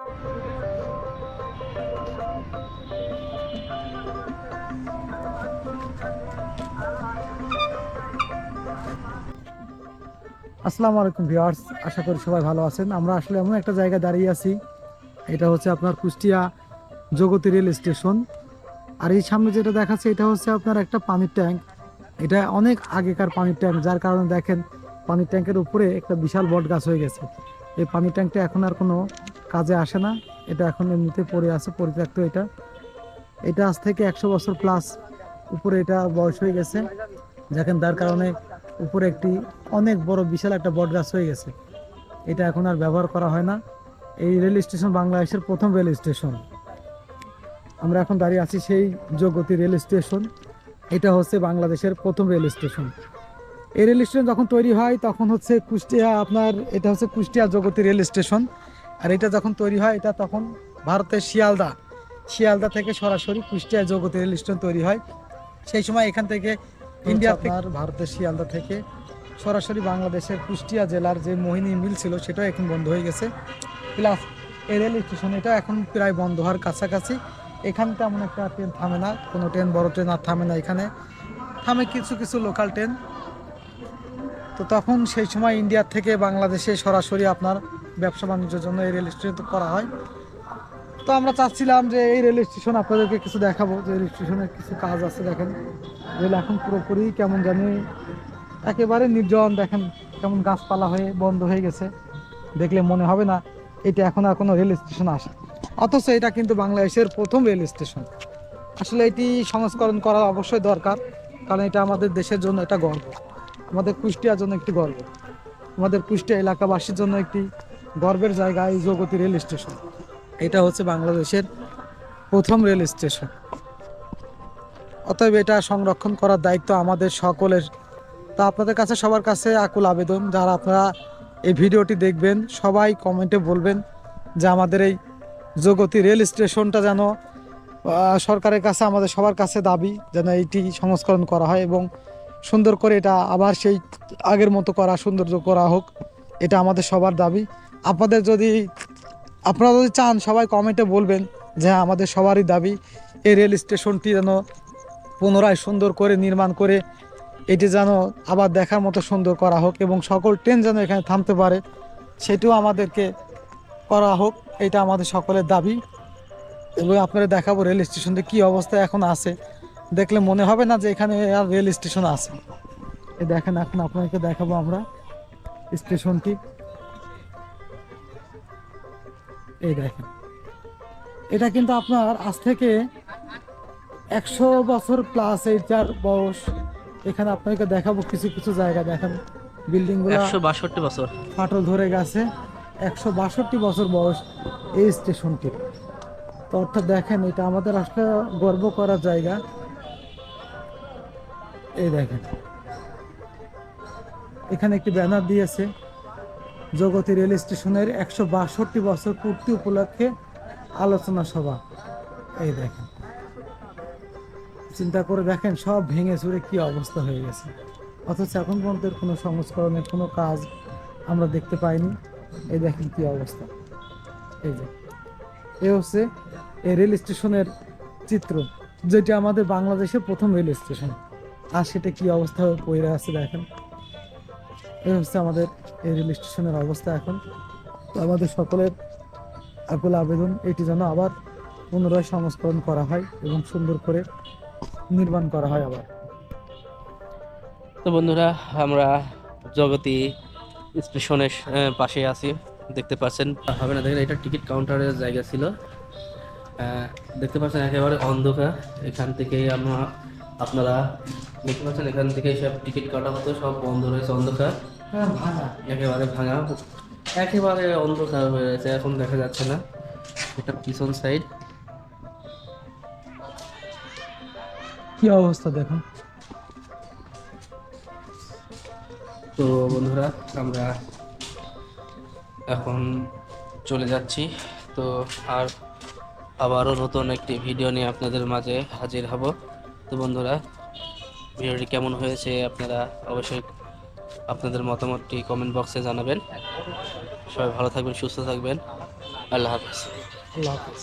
আসসালামু আলাইকুম ভিউয়ার্স, আশা করি সবাই ভালো আছেন। আমরা আসলে এমন একটা জায়গায় দাঁড়িয়ে আছি, এটা হচ্ছে আপনার কুষ্টিয়া জগতী রেল স্টেশন। আর এই সামনে যেটা দেখাচ্ছে, এটা হচ্ছে আপনার একটা পানির ট্যাঙ্ক। এটা অনেক আগেকার পানির ট্যাঙ্ক, যার কারণে দেখেন পানির ট্যাঙ্কের উপরে একটা বিশাল বট গাছ হয়ে গেছে। এই পানির ট্যাঙ্কটা এখন আর কোনো কাজে আসে না। এটা এখন এমনিতে পড়ে আছে, পরিত্যক্ত এটা। এটা আজ থেকে একশো বছর প্লাস উপরে এটা বয়স হয়ে গেছে। দেখেন তার কারণে উপরে একটি অনেক বড় বিশাল একটা বট গাছ হয়ে গেছে। এটা এখন আর ব্যবহার করা হয় না। এই রেল স্টেশন বাংলাদেশের প্রথম রেল স্টেশন। আমরা এখন দাঁড়িয়ে আছি সেই জগতী রেল স্টেশন। এটা হচ্ছে বাংলাদেশের প্রথম রেল স্টেশন। এই রেল স্টেশন যখন তৈরি হয়, তখন হচ্ছে কুষ্টিয়া আপনার, এটা হচ্ছে কুষ্টিয়া জগতী রেল স্টেশন। আর এটা যখন তৈরি হয়, এটা তখন ভারতের শিয়ালদা। শিয়ালদা থেকে সরাসরি কুষ্টিয়া জগতী রেল স্টেশন তৈরি হয়। সেই সময় এখান থেকে ইন্ডিয়া আপনার ভারতের শিয়ালদা থেকে সরাসরি বাংলাদেশের কুষ্টিয়া জেলার যে মোহিনী মিল ছিল, সেটাও এখন বন্ধ হয়ে গেছে। প্লাস এই রেল স্টেশন এটা এখন প্রায় বন্ধ হওয়ার কাছাকাছি। এখানে তেমন একটা ট্রেন থামে না, কোনো ট্রেন বড় ট্রেন আর থামে না এখানে। থামে কিছু কিছু লোকাল ট্রেন তো তখন সেই সময় ইন্ডিয়ার থেকে বাংলাদেশে সরাসরি আপনার ব্যবসা বাণিজ্যের জন্য এই রেল স্টেশন করা হয়। তো আমরা চাচ্ছিলাম যে এই রেল স্টেশন আপনাদেরকে কিছু দেখাবো, যে রেল স্টেশনের কিছু কাজ আছে দেখেন। রেল এখন পুরোপুরি কেমন জানি একেবারে নির্জন, দেখেন কেমন গাছপালা হয়ে বন্ধ হয়ে গেছে। দেখলে মনে হবে না, এটা এখন আর কোনো রেল স্টেশন আসে। অথচ এটা কিন্তু বাংলাদেশের প্রথম রেল স্টেশন। আসলে এটি সংস্করণ করা অবশ্যই দরকার, কারণ এটা আমাদের দেশের জন্য এটা গর্ব। আমাদের কুষ্টিয়ার জন্য একটি গর্ব। আমাদের কুষ্টিয়া এলাকাবাসীর জন্য একটি গর্বের জায়গা এই জগতী রেল স্টেশন। এটা হচ্ছে বাংলাদেশের প্রথম রেল স্টেশন। অতএব এটা সংরক্ষণ করার দায়িত্ব আমাদের সকলের। তা আপনাদের কাছে, সবার কাছে আকুল আবেদন। যারা আপনারা এই ভিডিওটি দেখবেন, সবাই কমেন্টে বলবেন যে আমাদের এই জগতী রেল স্টেশনটা যেন সরকারের কাছে, আমাদের সবার কাছে দাবি, যেন এইটি সংস্করণ করা হয় এবং সুন্দর করে এটা আবার সেই আগের মতো করা সৌন্দর্য করা হোক এটা আমাদের সবার দাবি। আপনাদের যদি আপনারা যদি চান সবাই কমেন্টে বলবেন যে হ্যাঁ, আমাদের সবারই দাবি। এই রেল স্টেশনটি যেন পুনরায় সুন্দর করে নির্মাণ করে এটি যেন আবার দেখার মতো সুন্দর করা হোক এবং সকল ট্রেন যেন এখানে থামতে পারে সেটিও আমাদেরকে করা হোক এটা আমাদের সকলের দাবি। এবং আপনারা দেখাবো রেল স্টেশনটি কী অবস্থা এখন আছে। দেখলে মনে হবে না যে এখানে আর রেল স্টেশন আছে। এই দেখেন এখন আপনাকে দেখাবো আমরা স্টেশনটি। এই দেখেন। এটা কিন্তু আপনার আজ থেকে একশো বছর প্লাস এইটার বয়স। এখানে আপনাকে দেখাবো কিছু কিছু জায়গা দেখেন। বিল্ডিংগুলো একশো বাষট্টি বছর। ফাটল ধরে গেছে। একশো বাষট্টি বছর বয়স এই স্টেশনটির। তো অর্থাৎ দেখেন এটা আমাদের আসলে গর্ব করার জায়গা। এই দেখেন। এখানে একটি ব্যানার দিয়েছে, জগতী রেল স্টেশনের একশো বাষট্টি বছর পূর্তি উপলক্ষে আলোচনা সভা। এই দেখেন। চিন্তা করে দেখেন, সব ভেঙে চুরে কি অবস্থা হয়ে গেছে। অথচ এখন পর্যন্ত কোনো সংস্করণের কোনো কাজ আমরা দেখতে পাইনি। এই দেখেন কি অবস্থা। এই যে, এ হচ্ছে এই রেল স্টেশনের চিত্র, যেটি আমাদের বাংলাদেশের প্রথম রেল স্টেশন। আর সেটা কি অবস্থা পড়ে আছে দেখেন। এই হচ্ছে আমাদের এই রেল স্টেশনের অবস্থা এখন। তো আমাদের সকলের আকুল আবেদন এটি যেন আবার পুনরায় সংস্করণ করা হয় এবং সুন্দর করে নির্মাণ করা হয় আবার। তো বন্ধুরা আমরা জগতী স্টেশনের পাশে আছি দেখতে পাচ্ছেন। হবে না দেখেন এটা টিকিট কাউন্টারের জায়গা ছিল। দেখতে পাচ্ছেন একেবারে অন্ধকার। এখান থেকে আমরা আপনারা দেখতে পাচ্ছেন এখান থেকে সব টিকিট কাটা হতো সব বন্ধ রয়েছে অন্ধকার। হ্যাঁ একেবারে ভাঙা। একেবারে অন্ধকার হয়ে এখন দেখা যাচ্ছে না। এটা পিছন সাইড কি অবস্থা দেখুন তো বন্ধুরা আমরা এখন চলে যাচ্ছি। তো আর আবারও নতুন একটি ভিডিও নিয়ে আপনাদের মাঝে হাজির হব। তো বন্ধুরা ভিডিওটি কেমন হয়েছে আপনারা অবশ্যই আপনাদের মতামতটি কমেন্ট বক্সে জানাবেন। সবাই ভালো থাকবেন, সুস্থ থাকবেন। আল্লাহ হাফিজ। আল্লাহ হাফিজ।